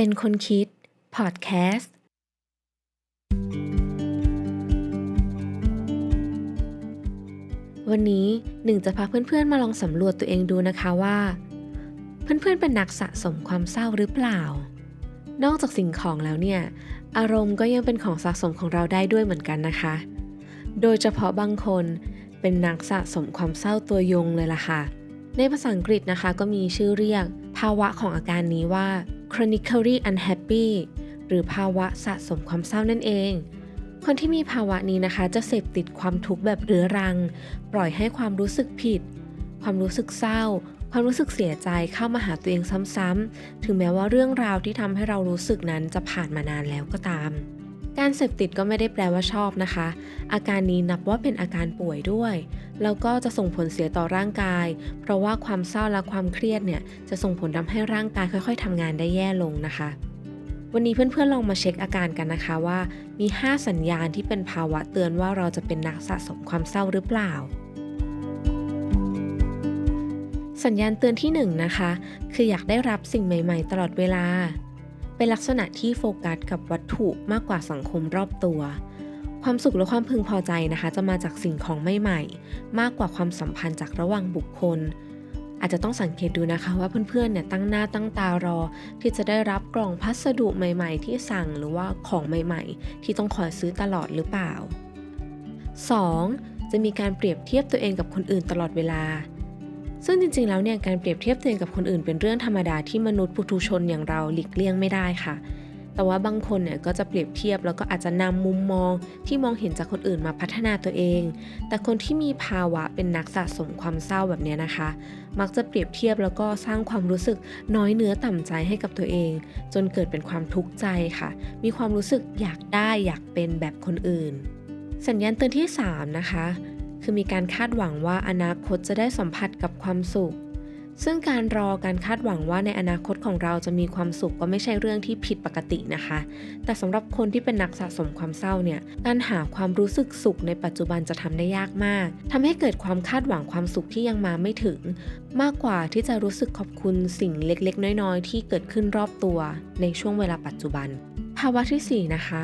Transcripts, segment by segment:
เป็นคนคิด พอดแคสต์ วันนี้หนึ่งจะพาเพื่อนๆมาลองสำรวจตัวเองดูนะคะว่า เพื่อนๆเป็นนักสะสมความเศร้าหรือเปล่า นอกจากสิ่งของแล้วเนี่ย อารมณ์ก็ยังเป็นของสะสมของเราได้ด้วยเหมือนกันนะคะ โดยเฉพาะบางคนเป็นนักสะสมความเศร้าตัวยงเลยล่ะค่ะ ในภาษาอังกฤษนะคะก็มีชื่อเรียก ภาวะของอาการนี้ว่า chronically unhappy หรือภาวะสะสมความเศร้านั่นเอง คนที่มีภาวะนี้นะคะ จะเสพติดความทุกข์แบบเรื้อรัง ปล่อยให้ความรู้สึกผิด ความรู้สึกเศร้า ความรู้สึกเสียใจเข้ามาหาตัวเองซ้ำๆ ถึงแม้ว่าเรื่องราวที่ทำให้เรารู้สึกนั้นจะผ่านมานานแล้วก็ตาม การเสพติดก็ไม่ได้แปลว่าชอบนะคะ อาการนี้นับว่าเป็นอาการป่วยด้วย แล้วก็จะส่งผลเสียต่อร่างกาย เพราะว่าความเศร้าและความเครียดเนี่ยจะส่งผลทำให้ร่างกายค่อย ๆทำงานได้แย่ลงนะคะ วันนี้เพื่อนๆลองมาเช็คอาการกันนะคะว่า มี 5 สัญญาณที่เป็นภาวะเตือนว่าเราจะเป็นนักสะสมความเศร้าหรือเปล่าสัญญาณเตือนที่1นนะคะ คืออยากได้รับสิ่งใหม่ ๆ ตลอดเวลา เป็นลักษณะที่โฟกัสกับวัตถุมากกว่าสังคมรอบตัว ความสุขและความพึงพอใจนะคะ จะมาจากสิ่งของใหม่ๆ มากกว่าความสัมพันธ์จากระหว่างบุคคล อาจจะต้องสังเกตดูนะคะว่าเพื่อนๆเนี่ยตั้งหน้าตั้งตารอ ที่จะได้รับกล่องพัสดุใหม่ ๆ ที่สั่งหรือว่าของใหม่ ๆ ที่ต้องคอยซื้อตลอดหรือเปล่า 2. จะมีการเปรียบเทียบตัวเองกับคนอื่นตลอดเวลา ซึ่งจริงๆ แล้วเนี่ยการเปรียบเทียบตัวเองกับคนอื่นเป็นเรื่องธรรมดาที่มนุษย์ปุถุชนอย่างเราหลีกเลี่ยงไม่ได้ค่ะ แต่ว่าบางคนเนี่ยก็จะเปรียบเทียบแล้วก็อาจจะนำมุมมองที่มองเห็นจากคนอื่นมาพัฒนาตัวเอง แต่คนที่มีภาวะเป็นนักสะสมความเศร้าแบบนี้นะคะ มักจะเปรียบเทียบแล้วก็สร้างความรู้สึกน้อยเนื้อต่ำใจให้กับตัวเอง จนเกิดเป็นความทุกข์ใจค่ะ มีความรู้สึกอยากได้อยากเป็นแบบคนอื่น สัญญาณเตือนที่ 3 นะคะ คือมีการคาดหวังว่าอนาคตจะได้สัมผัสกับความสุข ซึ่งการรอการคาดหวังว่าในอนาคตของเราจะมีความสุขก็ไม่ใช่เรื่องที่ผิดปกตินะคะ แต่สำหรับคนที่เป็นนักสะสมความเศร้าเนี่ย การหาความรู้สึกสุขในปัจจุบันจะทำได้ยากมากทำให้เกิดความคาดหวังความสุขที่ยังมาไม่ถึง มากกว่าที่จะรู้สึกขอบคุณสิ่งเล็กๆ น้อยๆ ที่เกิดขึ้นรอบตัว ในช่วงเวลาปัจจุบัน ภาวะที่4นะคะ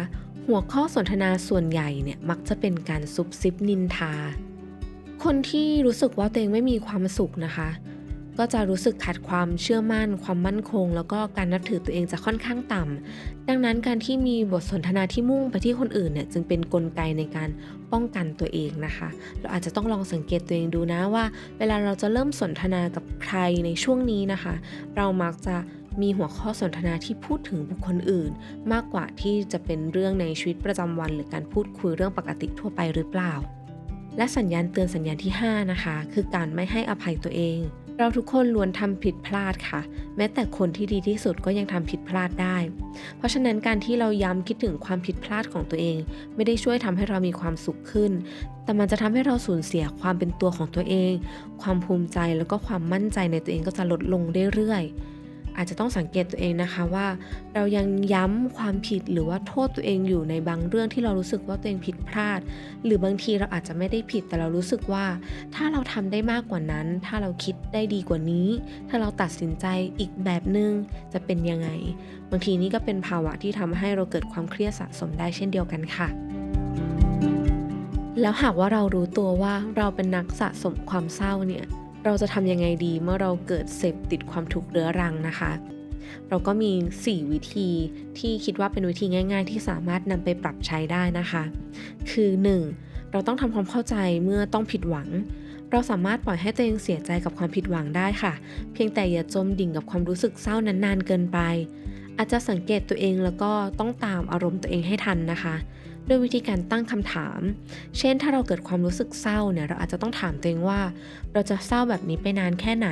หัวข้อสนทนาส่วนใหญ่เนี่ยมักจะเป็นการซุบซิบนินทา คนที่รู้สึกว่าตัวเองไม่มีความสุขนะคะ ก็จะรู้สึกขาดความเชื่อมั่น ความมั่นคง แล้วก็การนับถือตัวเองจะค่อนข้างต่ำดังนั้นการที่มีบทสนทนาที่มุ่งไปที่คนอื่นเนี่ยจึงเป็นนกลไกในการป้องกันตัวเองนะคะ เราอาจจะต้องลองสังเกตตัวเองดูนะว่า เวลาเราจะเริ่มสนทนากับใครในช่วงนี้นะคะ เรามักจะมีหัวข้อสนทนาที่พูดถึงบุคคลอื่น มากกว่าที่จะเป็นเรื่องในชีวิตประจำวัน หรือการพูดคุยเรื่องปกติทั่วไปหรือเปล่า และสัญญาณเตือนสัญญาณที่ 5 นะคะ คือการไม่ให้อภัยตัวเอง เราทุกคนล้วนทำผิดพลาดค่ะ แม้แต่คนที่ดีที่สุดก็ยังทำผิดพลาดได้ เพราะฉะนั้นการที่เราย้ำคิดถึงความผิดพลาดของตัวเอง ไม่ได้ช่วยทำให้เรามีความสุขขึ้น แต่มันจะทำให้เราสูญเสียความเป็นตัวของตัวเอง ความภูมิใจแล้วก็ความมั่นใจในตัวเองก็จะลดลงเรื่อยๆ อาจจะต้องสังเกตตัวเองนะคะว่า เรายังย้ำความผิดหรือว่าโทษตัวเองอยู่ในบางเรื่องที่เรารู้สึกว่าตัวเองผิดพลาด หรือบางทีเราอาจจะไม่ได้ผิดแต่เรารู้สึกว่า ถ้าเราทำได้มากกว่านั้น ถ้าเราคิดได้ดีกว่านี้ ถ้าเราตัดสินใจอีกแบบนึงจะเป็นยังไง บางทีนี่ก็เป็นภาวะที่ทำให้เราเกิดความเครียดสะสมได้เช่นเดียวกันค่ะแล้วหากว่าเรารู้ตัวว่าเราเป็นนักสะสมความเศร้าเนี่ย เราจะทำยังไงดีเมื่อเราเกิดเสพติดความทุกข์เรื้อรังนะคะ เราก็มี 4 วิธีที่คิดว่าเป็นวิธีง่าย ๆ ที่สามารถนำไปปรับใช้ได้นะคะ คือ 1. เราต้องทำความเข้าใจเมื่อต้องผิดหวัง เราสามารถปล่อยให้ตัวเองเสียใจกับความผิดหวังได้ค่ะ เพียงแต่อย่าจมดิ่งกับความรู้สึกเศร้านั้นนานเกินไป อาจจะสังเกตตัวเองแล้วก็ต้องตามอารมณ์ตัวเองให้ทันนะคะ ด้วยวิธีการตั้งคำถาม เช่น ถ้าเราเกิดความรู้สึกเศร้าเนี่ย เราอาจจะต้องถามตัวเองว่า เราจะเศร้าแบบนี้ไปนานแค่ไหน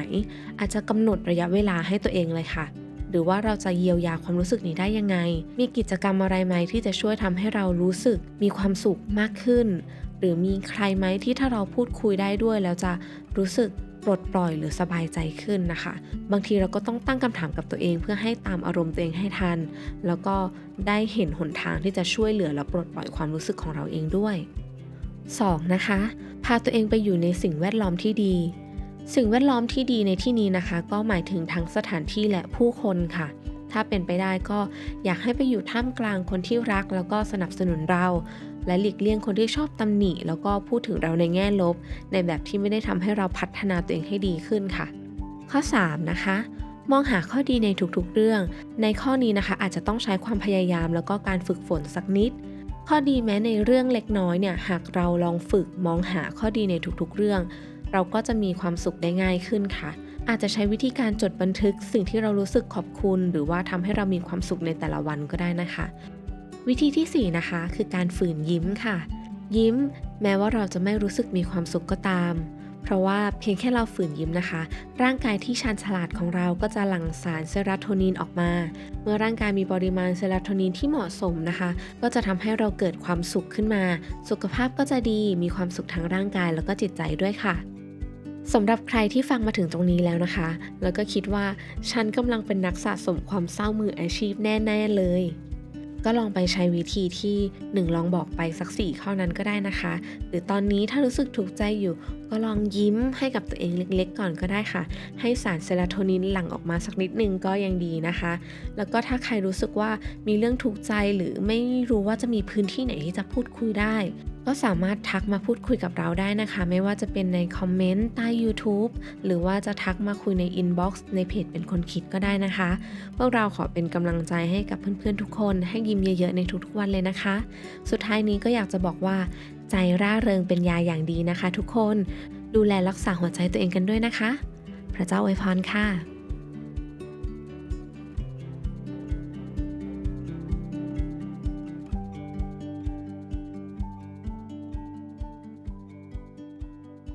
อาจจะกำหนดระยะเวลาให้ตัวเองเลยค่ะ หรือว่าเราจะเยียวยาความรู้สึกนี้ได้ยังไง มีกิจกรรมอะไรไหมที่จะช่วยทำให้เรารู้สึกมีความสุขมากขึ้น หรือมีใครไหมที่ถ้าเราพูดคุยได้ด้วยแล้วจะรู้สึก ปลดปล่อยหรือสบายใจขึ้นนะคะ บางทีเราก็ต้องตั้งคำถามกับตัวเอง เพื่อให้ตามอารมณ์ตัวเองให้ทัน แล้วก็ได้เห็นหนทางที่จะช่วยเหลือและปลดปล่อยความรู้สึกของเราเองด้วย 2. นะคะ พาตัวเองไปอยู่ในสิ่งแวดล้อมที่ดี สิ่งแวดล้อมที่ดีในที่นี้นะคะ ก็หมายถึงทั้งสถานที่และผู้คนค่ะถ้าเป็นไปได้ก็อยากให้ไปอยู่ท่ามกลางคนที่รักแล้วก็สนับสนุนเรา และหลีกเลี่ยงคนที่ชอบตำหนิ แล้วก็พูดถึงเราในแง่ลบ ในแบบที่ไม่ได้ทำให้เราพัฒนาตัวเองให้ดีขึ้นค่ะ ข้อ 3 นะคะ มองหาข้อดีในทุกๆเรื่อง ในข้อนี้นะคะอาจจะต้องใช้ความพยายามแล้วก็การฝึกฝนสักนิด ข้อดีแม้ในเรื่องเล็กน้อยเนี่ยหากเราลองฝึกมองหาข้อดีในทุกๆเรื่อง เราก็จะมีความสุขได้ง่ายขึ้นค่ะอาจจะใช้วิธีการจดบันทึกสิ่งที่เรารู้สึกขอบคุณ หรือว่าทำให้เรามีความสุขในแต่ละวันก็ได้นะคะ วิธีที่ 4 นะคะ คือการฝืนยิ้มค่ะ ยิ้มแม้ว่าเราจะไม่รู้สึกมีความสุขก็ตาม เพราะว่าเพียงแค่เราฝืนยิ้มนะคะ ร่างกายที่ชาญฉลาดของเราก็จะหลั่งสารเซโรโทนินออกมา เมื่อร่างกายมีปริมาณเซโรโทนินที่เหมาะสมนะคะ ก็จะทำให้เราเกิดความสุขขึ้นมา สุขภาพก็จะดีมีความสุขทั้งร่างกายแล้วก็จิตใจด้วยค่ะสำหรับใครที่ฟังมาถึงตรงนี้แล้วนะคะ แล้วก็คิดว่าฉันกำลังเป็นนักสะสมความเศร้ามืออาชีพแน่ ๆ เลย ก็ลองไปใช้วิธีที่ 1 ลองบอกไปสัก4ข้อนั้นก็ได้นะคะ หรือตอนนี้ถ้ารู้สึกถูกใจอยู่ ก็ลองยิ้มให้กับตัวเองเล็กๆ ก่อนก็ได้ค่ะ ให้สารเซโรโทนินหลั่งออกมาสักนิดนึงก็ยังดีนะคะ แล้วก็ถ้าใครรู้สึกว่ามีเรื่องถูกใจหรือไม่รู้ว่าจะมีพื้นที่ไหนที่จะพูดคุยได้ ก็สามารถทักมาพูดคุยกับเราได้นะคะ ไม่ว่าจะเป็นในคอมเมนต์ใต้ YouTube หรือว่าจะทักมาคุยในอินบ็อกซ์ในเพจเป็นคนคิดก็ได้นะคะ พวกเราขอเป็นกำลังใจให้กับเพื่อนๆทุกคน ให้ยิ้มเยอะๆในทุกๆวันเลยนะคะ สุดท้ายนี้ก็อยากจะบอกว่า ใจร่าเริงเป็นยาอย่างดีนะคะ ทุกคนดูแลรักษาหัวใจตัวเองกันด้วยนะคะ พระเจ้าอวยพรค่ะ